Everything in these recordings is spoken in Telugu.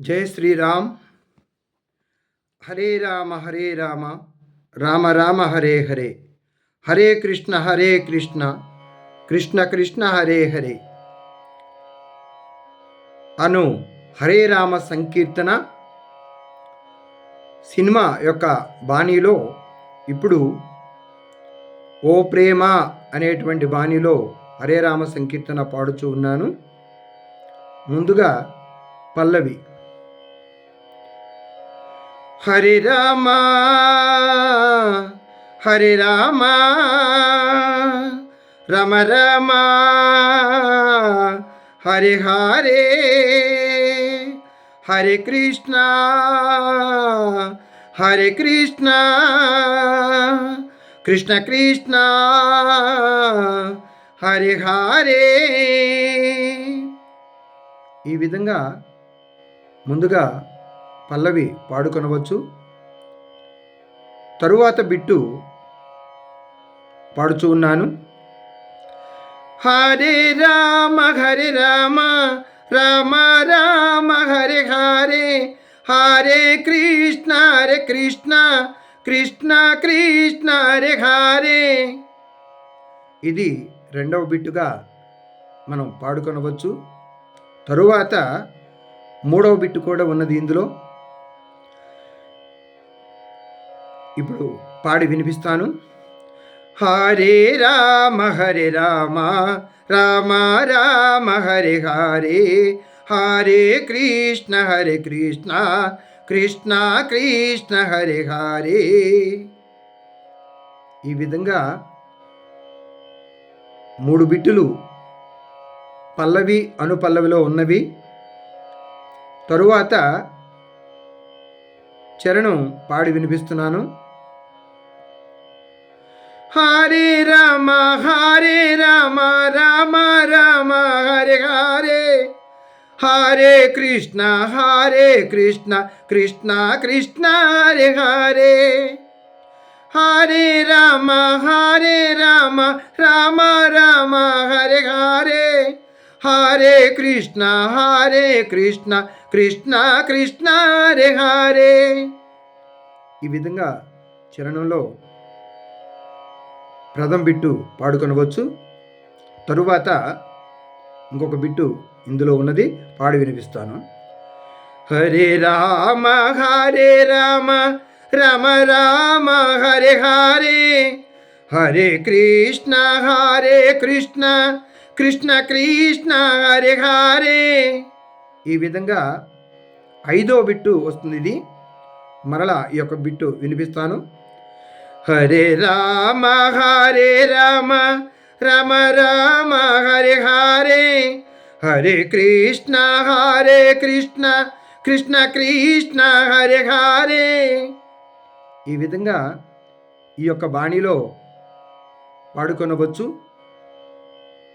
జయ శ్రీరామ్. హరే రామ హరే రామ. రామ రామ హరే హరే. హరే కృష్ణ హరే కృష్ణ. కృష్ణ కృష్ణ హరే హరే. అను హరే రామ సంకీర్తన సినిమా యొక్క బాణీలో ఇప్పుడు ఓ ప్రేమ అనేటువంటి బాణీలో హరే రామ సంకీర్తన పాడుచూ ఉన్నాను. ముందుగా పల్లవి హరి రామ హరి రామ రమ రమ హరి హరే హరే కృష్ణ హరే కృష్ణ కృష్ణ కృష్ణ హరి హరే. ఈ విధంగా ముందుగా పల్లవి పాడుకొనవచ్చు. తరువాత బిట్టు పాడుచూ ఉన్నాను. హరే రామ హరే రామ రామ రామ హరే హరే హరే కృష్ణ హరే కృష్ణ కృష్ణ కృష్ణ హరే హరే. ఇది రెండవ బిట్టుగా మనం పాడుకొనవచ్చు. తరువాత మూడవ బిట్టు కూడా ఉన్నది ఇందులో. ఇప్పుడు పాడి వినిపిస్తాను. హరే రామ హరే రామ రామ రామ హరే హరే హరే కృష్ణ హరే కృష్ణ కృష్ణ కృష్ణ హరే హరే. ఈ విధంగా మూడు బిట్టులు పల్లవి అనుపల్లవిలో ఉన్నవి. తరువాత చరణం పాడి వినిపిస్తున్నాను. హరే రామ హరే రామ రామ రామ హరే హరే. హరే కృష్ణ హరే కృష్ణ కృష్ణ కృష్ణ హరే హరే. హరే రామ హరే రామ రామ రామ హరే హరే. హరే కృష్ణ హరే కృష్ణ కృష్ణ కృష్ణ హరే హరే. ఈ విధంగా చరణంలో ప్రథమ బిట్టు పాడుకొనవచ్చు. తరువాత ఇంకొక బిట్టు ఇందులో ఉన్నది పాడు వినిపిస్తాను. హరే రామ హరే రామ రామ రామ హరే హరే హరే కృష్ణ హరే కృష్ణ కృష్ణ కృష్ణ హరే హరే. ఈ విధంగా ఐదో బిట్టు వస్తుంది ఇది. మరలా ఈ యొక్క బిట్టు వినిపిస్తాను. హరే రామ హరే రామ రామ రామ హరే హరే. హరే కృష్ణ హరే కృష్ణ కృష్ణ కృష్ణ హరే హరే. ఈ విధంగా ఈ యొక్క బాణిలో పాడుకొనవచ్చు.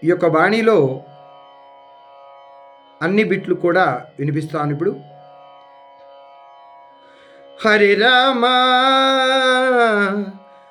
ఈ యొక్క బాణిలో అన్ని బిట్లు కూడా వినిపిస్తాను ఇప్పుడు. హరే రామ.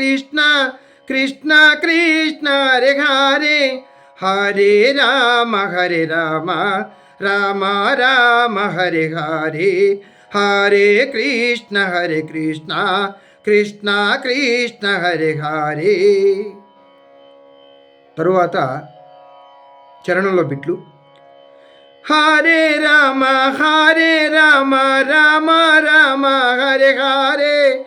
కృష్ణ కృష్ణ కృష్ణ హరే హరే. హరే రామ హరే రామ రామ రామ హరే హరే. హరే కృష్ణ హరే కృష్ణ కృష్ణ కృష్ణ హరే హరే. తరువాత చరణంలో బిట్లు. హరే రామ హరే రామ రామ రామ హరే హరే.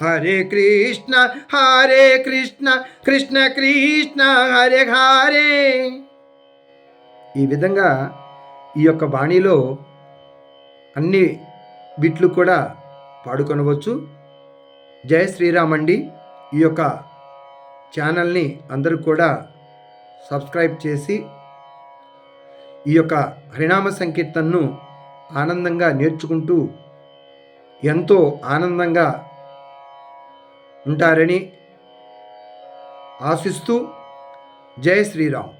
హరే కృష్ణ హరే కృష్ణ కృష్ణ కృష్ణ హరే హరే ఈ విధంగా ఈ యొక్క బాణీలో అన్ని బిట్లు కూడా పాడుకొనవచ్చు. జయ శ్రీరామ్ అండి ఈ యొక్క ఛానల్ని అందరూ కూడా సబ్స్క్రైబ్ చేసి ఈ యొక్క హరినామ సంకీర్తనను ఆనందంగా నేర్చుకుంటూ ఎంతో ఆనందంగా ఉంటారని ఆశిస్తూ జై శ్రీరామ్.